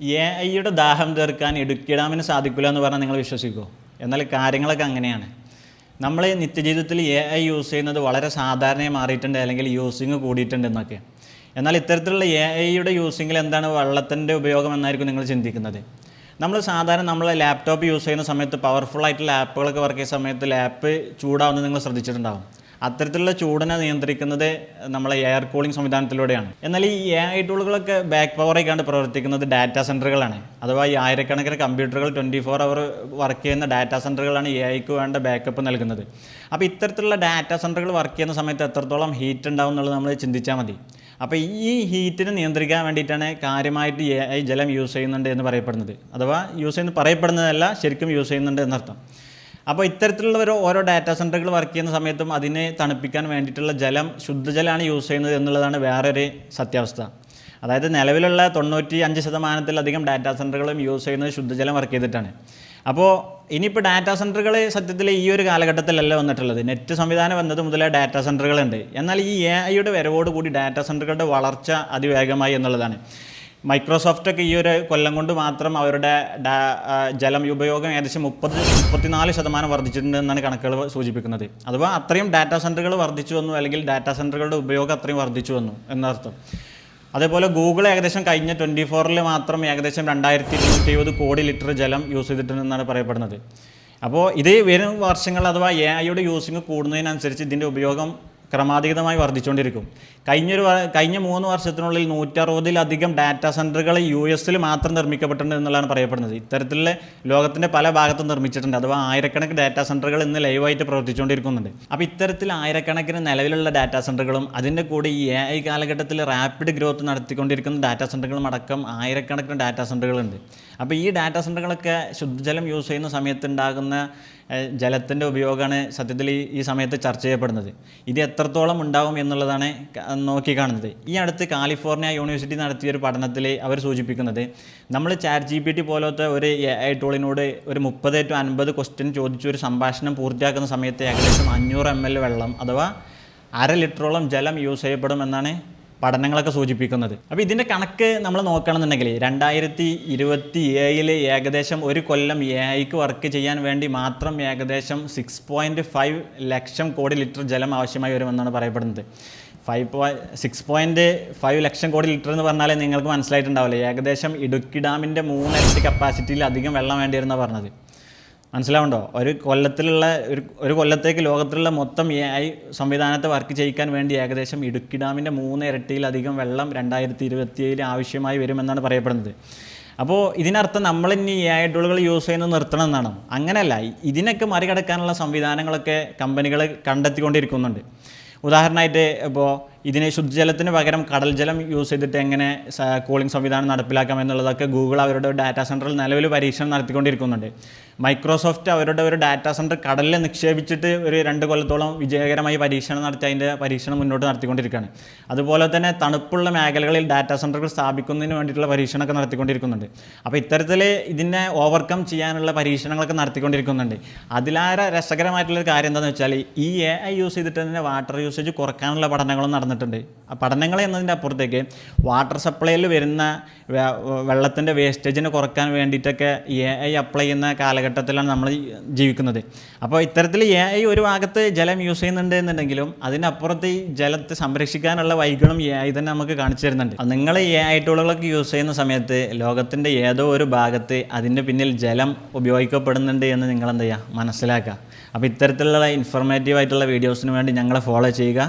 A ഐയുടെ ദാഹം തീർക്കാൻ ഇടുക്കി ഡാമിന് സാധിക്കില്ല എന്ന് പറഞ്ഞാൽ നിങ്ങൾ വിശ്വസിക്കുമോ എന്നാൽ കാര്യങ്ങളൊക്കെ അങ്ങനെയാണ്. നമ്മൾ നിത്യജീവിതത്തിൽ എ ഐ യൂസ് ചെയ്യുന്നത് വളരെ സാധാരണയായി മാറിയിട്ടുണ്ട് അല്ലെങ്കിൽ യൂസിങ് കൂടിയിട്ടുണ്ട് എന്നൊക്കെ. എന്നാൽ ഇത്തരത്തിലുള്ള എ ഐയുടെ യൂസിങ്ങിൽ എന്താണ് വെള്ളത്തിന്റെ ഉപയോഗം എന്നായിരിക്കും നിങ്ങൾ ചിന്തിക്കുന്നത്? നമ്മൾ സാധാരണ നമ്മൾ ലാപ്ടോപ്പ് യൂസ് ചെയ്യുന്ന സമയത്ത് പവർഫുൾ ആയിട്ടുള്ള ആപ്പുകളൊക്കെ വർക്ക് ചെയ്യുന്ന സമയത്ത് ലാപ്പ് ചൂടാവുന്നത് നിങ്ങൾ ശ്രദ്ധിച്ചിട്ടുണ്ടാവും. അത്തരത്തിലുള്ള ചൂടിനെ നിയന്ത്രിക്കുന്നത് നമ്മളെ എയർ കൂളിംഗ് സംവിധാനത്തിലൂടെയാണ്. എന്നാൽ ഈ എ ഐ ടൂളുകളൊക്കെ ബാക്ക് പവറായിക്കാണ്ട് പ്രവർത്തിക്കുന്നത് ഡാറ്റാ സെന്ററുകളാണ് അഥവാ ഈ ആയിരക്കണക്കിന് കമ്പ്യൂട്ടറുകൾ ട്വന്റി ഫോർ അവർ വർക്ക് ചെയ്യുന്ന ഡാറ്റാ സെന്ററുകളാണ് എ ഐക്ക് വേണ്ട ബാക്കപ്പ് നൽകുന്നത്. അപ്പോൾ ഇത്തരത്തിലുള്ള ഡാറ്റാ സെന്ററുകൾ വർക്ക് ചെയ്യുന്ന സമയത്ത് എത്രത്തോളം ഹീറ്റ് ഉണ്ടാവും എന്നുള്ളത് നമ്മൾ ചിന്തിച്ചാൽ മതി. അപ്പോൾ ഈ ഹീറ്റിനെ നിയന്ത്രിക്കാൻ വേണ്ടിയിട്ടാണ് കാര്യമായിട്ട് എ ഐ ജലം യൂസ് ചെയ്യുന്നുണ്ട് എന്ന് പറയപ്പെടുന്നത്. അഥവാ യൂസ് ചെയ്യുന്ന പറയപ്പെടുന്നതല്ല ശരിക്കും യൂസ് ചെയ്യുന്നുണ്ട് എന്നർത്ഥം. അപ്പോൾ ഇത്തരത്തിലുള്ള ഒരു ഓരോ ഡാറ്റാ സെന്ററുകൾ വർക്ക് ചെയ്യുന്ന സമയത്തും അതിനെ തണുപ്പിക്കാൻ വേണ്ടിയിട്ടുള്ള ജലം ശുദ്ധജലമാണ് യൂസ് ചെയ്യുന്നത് എന്നുള്ളതാണ് വേറൊരു സത്യാവസ്ഥ. അതായത് നിലവിലുള്ള തൊണ്ണൂറ്റി അഞ്ച് ശതമാനത്തിലധികം ഡാറ്റാ സെന്ററുകളും യൂസ് ചെയ്യുന്നത് ശുദ്ധജലം വർക്ക് ചെയ്തിട്ടാണ്. അപ്പോൾ ഇനിയിപ്പോൾ ഡാറ്റാ സെന്ററുകൾ സത്യത്തിൽ ഈ ഒരു കാലഘട്ടത്തിലല്ല വന്നിട്ടുള്ളത്. നെറ്റ് സംവിധാനം വന്നത് മുതലേ ഡാറ്റാ സെന്ററുകളുണ്ട് എന്നാൽ ഈ എ ഐയുടെ വരവോടുകൂടി ഡാറ്റാ സെന്ററുകളുടെ വളർച്ച അതിവേഗമായി എന്നുള്ളതാണ്. മൈക്രോസോഫ്റ്റ് ഒക്കെ ഈ ഒരു കൊല്ലം കൊണ്ട് മാത്രം അവരുടെ ജലം ഉപയോഗം ഏകദേശം മുപ്പത് മുപ്പത്തിനാല് ശതമാനം വർദ്ധിച്ചിട്ടുണ്ട് എന്നാണ് കണക്കുകൾ സൂചിപ്പിക്കുന്നത്. അഥവാ അത്രയും ഡാറ്റാ സെന്ററുകൾ വർദ്ധിച്ചു വന്നു അല്ലെങ്കിൽ ഡാറ്റാ സെന്ററുകളുടെ ഉപയോഗം അത്രയും വർദ്ധിച്ചു വന്നു എന്നർത്ഥം. അതേപോലെ ഗൂഗിൾ ഏകദേശം കഴിഞ്ഞ ട്വന്റി ഫോറിൽ മാത്രം ഏകദേശം രണ്ടായിരത്തി ഇരുന്നൂറ്റി എഴുപത് കോടി ലിറ്റർ ജലം യൂസ് ചെയ്തിട്ടുണ്ടെന്നാണ് പറയപ്പെടുന്നത്. അപ്പോൾ ഇത് വരും വർഷങ്ങൾ അഥവാ എ ഐയുടെ യൂസിങ് കൂടുന്നതിനനുസരിച്ച് ഇതിന്റെ ഉപയോഗം ക്രമാതീതമായി വർദ്ധിച്ചുകൊണ്ടിരിക്കും. കഴിഞ്ഞൊരു കഴിഞ്ഞ മൂന്ന് വർഷത്തിനുള്ളിൽ നൂറ്ററുപതിലധികം ഡാറ്റാ സെന്ററുകൾ യു എസിൽ മാത്രം നിർമ്മിക്കപ്പെട്ടിട്ടുണ്ട് എന്നുള്ളതാണ് പറയപ്പെടുന്നത്. ഇത്തരത്തിലുള്ള ലോകത്തിന്റെ പല ഭാഗത്തും നിർമ്മിച്ചിട്ടുണ്ട്. അഥവാ ആയിരക്കണക്കിന് ഡാറ്റാ സെന്ററുകൾ ഇന്ന് ലൈവായിട്ട് പ്രവർത്തിച്ചുകൊണ്ടിരിക്കുന്നുണ്ട്. അപ്പോൾ ഇത്തരത്തിൽ ആയിരക്കണക്കിന് നിലവിലുള്ള ഡാറ്റാ സെന്ററുകളും അതിന്റെ കൂടെ ഈ എ ഐ കാലഘട്ടത്തിൽ റാപ്പിഡ് ഗ്രോത്ത് നടത്തിക്കൊണ്ടിരിക്കുന്ന ഡാറ്റാ സെന്ററുകളും അടക്കം ആയിരക്കണക്കിന് ഡാറ്റാ സെന്ററുകളുണ്ട് അപ്പോൾ ഈ ഡാറ്റാ സെന്ററുകളൊക്കെ ശുദ്ധജലം യൂസ് ചെയ്യുന്ന സമയത്ത് ഉണ്ടാകുന്ന ജലത്തിന്റെ ഉപയോഗമാണ് സത്യത്തിൽ ഈ- സമയത്ത് ചർച്ച ചെയ്യപ്പെടുന്നത്. ഇത് എത്രത്തോളം ഉണ്ടാവും എന്നുള്ളതാണ് നോക്കിക്കാണുന്നത്. നോക്കി കാണുന്നത് ഈ അടുത്ത് കാലിഫോർണിയ യൂണിവേഴ്സിറ്റി നടത്തിയ ഒരു പഠനത്തിൽ അവർ സൂചിപ്പിക്കുന്നത് നമ്മൾ ചാറ്റ് ജി പി ടി പോലത്തെ ഒരു എ ഐ ടൂളിനോട് ഒരു മുപ്പത് ടു അൻപത് ക്വസ്റ്റ്യൻ ചോദിച്ച് ഒരു സംഭാഷണം പൂർത്തിയാക്കുന്ന സമയത്ത് ഏകദേശം അഞ്ഞൂറ് എം എൽ വെള്ളം അഥവാ അര ലിറ്ററോളം ജലം യൂസ് ചെയ്യപ്പെടും എന്നാണ് പഠനങ്ങളൊക്കെ സൂചിപ്പിക്കുന്നത്. അപ്പോൾ ഇതിന്റെ കണക്ക് നമ്മൾ നോക്കുകയാണെന്നുണ്ടെങ്കിൽ രണ്ടായിരത്തി ഇരുപത്തി ഏഴിൽ ഏകദേശം ഒരു കൊല്ലം എ ഐക്ക് വർക്ക് ചെയ്യാൻ വേണ്ടി മാത്രം ഏകദേശം six point five lakh crore litre ജലം ആവശ്യമായി വരുമെന്നാണ് പറയപ്പെടുന്നത്. ഫൈവ് പോയി six point five lakh crore litre എന്ന് പറഞ്ഞാൽ നിങ്ങൾക്ക് മനസ്സിലായിട്ടുണ്ടാവില്ല ഏകദേശം ഇടുക്കി ഡാമിന്റെ മൂന്നിരട്ടി കപ്പാസിറ്റിയിൽ അധികം വെള്ളം വേണ്ടി വരുന്ന പറഞ്ഞത്. മനസ്സിലാവുണ്ടോ ഒരു കൊല്ലത്തിലുള്ള ഒരു ഒരു കൊല്ലത്തേക്ക് ലോകത്തിലുള്ള മൊത്തം എ ഐ സംവിധാനത്തെ വർക്ക് ചെയ്യിക്കാൻ വേണ്ടി ഏകദേശം ഇടുക്കി ഡാമിന്റെ മൂന്ന് ഇരട്ടിയിലധികം വെള്ളം രണ്ടായിരത്തി ഇരുപത്തിയേഴിൽ ആവശ്യമായി വരുമെന്നാണ് പറയപ്പെടുന്നത്. അപ്പോൾ ഇതിനർത്ഥം നമ്മൾ ഇനി എ ഐ ടൂളുകൾ യൂസ് ചെയ്യുന്നത് നിർത്തണം എന്നാണ്? അങ്ങനെയല്ല ഇതിനൊക്കെ മറികടക്കാനുള്ള സംവിധാനങ്ങളൊക്കെ കമ്പനികൾ കണ്ടെത്തിക്കൊണ്ടിരിക്കുന്നുണ്ട്. ഉദാഹരണമായിട്ട് ഇപ്പോൾ ഇതിന് ശുദ്ധജലത്തിന് പകരം കടൽ ജലം യൂസ് ചെയ്തിട്ട് എങ്ങനെ കൂളിംഗ് സംവിധാനം നടപ്പിലാക്കാം എന്നുള്ളതൊക്കെ ഗൂഗിൾ അവരുടെ ഡാറ്റാ സെന്ററിൽ നിലവിൽ പരീക്ഷണം നടത്തിക്കൊണ്ടിരിക്കുന്നുണ്ട്. മൈക്രോസോഫ്റ്റ് അവരുടെ ഒരു ഡാറ്റാ സെന്റർ കടലിൽ നിക്ഷേപിച്ചിട്ട് ഒരു രണ്ട് കൊല്ലത്തോളം വിജയകരമായി പരീക്ഷണം നടത്തി അതിന്റെ പരീക്ഷണം മുന്നോട്ട് നടത്തിക്കൊണ്ടിരിക്കുകയാണ്. അതുപോലെ തന്നെ തണുപ്പുള്ള മേഖലകളിൽ ഡാറ്റാ സെന്ററുകൾ സ്ഥാപിക്കുന്നതിന് വേണ്ടിയിട്ടുള്ള പരീക്ഷണമൊക്കെ നടത്തിക്കൊണ്ടിരിക്കുന്നുണ്ട്. അപ്പോൾ ഇത്തരത്തിൽ ഇതിനെ ഓവർകം ചെയ്യാനുള്ള പരീക്ഷണങ്ങളൊക്കെ നടത്തിക്കൊണ്ടിരിക്കുന്നുണ്ട്. അതിലാരെ രസകരമായിട്ടുള്ളൊരു കാര്യം എന്താണെന്ന് വെച്ചാൽ ഈ എ ഐ യൂസ് ചെയ്തിട്ട് തന്നെ വാട്ടർ യൂസേജ് കുറയ്ക്കാനുള്ള പഠനങ്ങളും ആ പഠനങ്ങൾ എന്നതിന്റെ അപ്പുറത്തേക്ക് വാട്ടർ സപ്ലൈയിൽ വരുന്ന വെള്ളത്തിന്റെ വേസ്റ്റേജിനെ കുറയ്ക്കാൻ വേണ്ടിയിട്ടൊക്കെ എ ഐ അപ്ലൈ ചെയ്യുന്ന കാലഘട്ടത്തിലാണ് നമ്മൾ ജീവിക്കുന്നത്. അപ്പോൾ ഇത്തരത്തിൽ എ ഐ ഒരു ഭാഗത്ത് ജലം യൂസ് ചെയ്യുന്നുണ്ട് എന്നുണ്ടെങ്കിലും അതിനപ്പുറത്ത് ഈ ജലത്തെ സംരക്ഷിക്കാനുള്ള വൈകളും എ ഐ തന്നെ നമുക്ക് കാണിച്ചു തരുന്നുണ്ട്. നിങ്ങൾ എ ഐ ടൂളുകളൊക്കെ യൂസ് ചെയ്യുന്ന സമയത്ത് ലോകത്തിന്റെ ഏതോ ഒരു ഭാഗത്ത് അതിന്റെ പിന്നിൽ ജലം ഉപയോഗിക്കപ്പെടുന്നുണ്ട് എന്ന് നിങ്ങൾ എന്ത് ചെയ്യുക മനസ്സിലാക്കുക. അപ്പോൾ ഇത്തരത്തിലുള്ള ഇൻഫോർമേറ്റീവ് ആയിട്ടുള്ള വീഡിയോസിന് വേണ്ടി ഞങ്ങളെ ഫോളോ ചെയ്യുക.